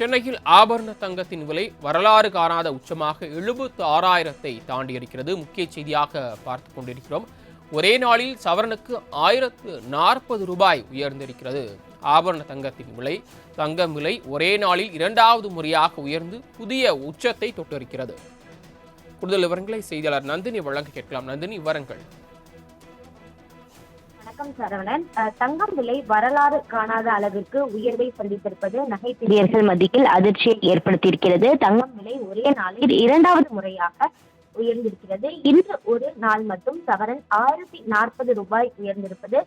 சென்னையில் ஆபரண தங்கத்தின் விலை வரலாறு காணாத உச்சமாக எழுபத்து ஆறாயிரத்தை தாண்டியிருக்கிறது. முக்கிய செய்தியாக பார்த்து கொண்டிருக்கிறோம். ஒரே நாளில் சவரனுக்கு ஆயிரத்து நாற்பது ரூபாய் உயர்ந்திருக்கிறது. ஆபரண தங்கத்தின் விலை தங்கம் விலை ஒரே நாளில் இரண்டாவது முறையாக உயர்ந்து புதிய உச்சத்தை தொட்டிருக்கிறது. கூடுதல் விவரங்களை செய்தியாளர் நந்தினி வழங்க கேட்கலாம். நந்தினி விவரங்கள். வணக்கம் சரவணன். தங்கம் விலை வரலாறு காணாத அளவிற்கு உயர்வை சந்தித்திருப்பது நகைப்பிரியர்கள் மத்தியில் அதிர்ச்சியை ஏற்படுத்தியிருக்கிறது. தங்கம் விலை ஒரே நாளில் இரண்டாவது முறையாக உயர்ந்திருக்கிறது. இன்று ஒரு நாள் மட்டும் சவரன் ஆயிரத்தி நாற்பது ரூபாய் உயர்ந்திருப்பது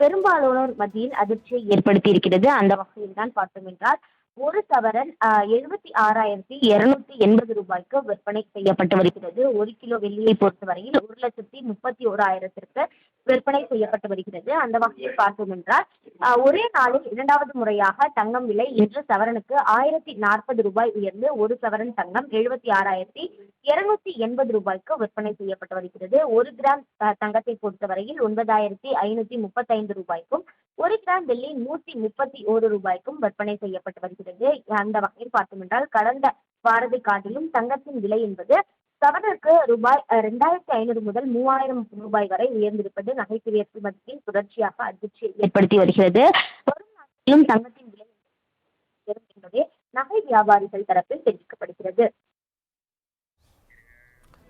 பெரும்பாலானோர் மத்தியில் அதிர்ச்சியை ஏற்படுத்தியிருக்கிறது. அந்த வகையில் தான் பார்த்தோம் என்றால் ஒரு சவரன் எழுபத்தி ஆறாயிரத்தி இருநூத்தி எண்பது ரூபாய்க்கு விற்பனை செய்யப்பட்டு வருகிறது. ஒரு கிலோ வெள்ளியை பொறுத்தவரையில் ஒரு லட்சத்தி முப்பத்தி ஓராயிரத்திற்கு விற்பனை செய்யப்பட்டு வருகிறது. அந்த வகையில் பார்த்தோம் என்றால் ஒரே நாளில் இரண்டாவது முறையாக தங்கம் விலை இன்று சவரனுக்கு ஆயிரத்தி நாற்பது ரூபாய் உயர்ந்து ஒரு சவரன் தங்கம் எழுபத்தி ஆறாயிரத்தி இருநூத்தி எண்பது ரூபாய்க்கு விற்பனை செய்யப்பட்டு வருகிறது. ஒரு கிராம் தங்கத்தை பொறுத்தவரையில் ஒன்பதாயிரத்தி ஐநூத்தி முப்பத்தைந்து ரூபாய்க்கும் ஒரு கிராம் வெள்ளி நூத்தி முப்பத்தி ஒரு ரூபாய்க்கும் விற்பனை செய்யப்பட்டு வருகிறது. அந்த வகையில் பார்த்தோம் என்றால் கடந்த வாரத்தை காட்டிலும் தங்கத்தின் விலை என்பது சவரனுக்கு ரூபாய் ரெண்டாயிரத்தி ஐநூறு முதல் மூவாயிரம் ரூபாய் வரை உயர்ந்திருப்பது நகைப்பிரியர்கள் மத்தியில் தொடர்ச்சியாக அதிர்ச்சியை ஏற்படுத்தி வருகிறது. வரும் நாட்களிலும் தங்கத்தின் விலை என்பதே நகை வியாபாரிகள் தரப்பில் தெரிவிக்கப்படுகிறது.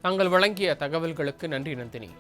தாங்கள் வழங்கிய தகவல்களுக்கு நன்றி நந்தினி.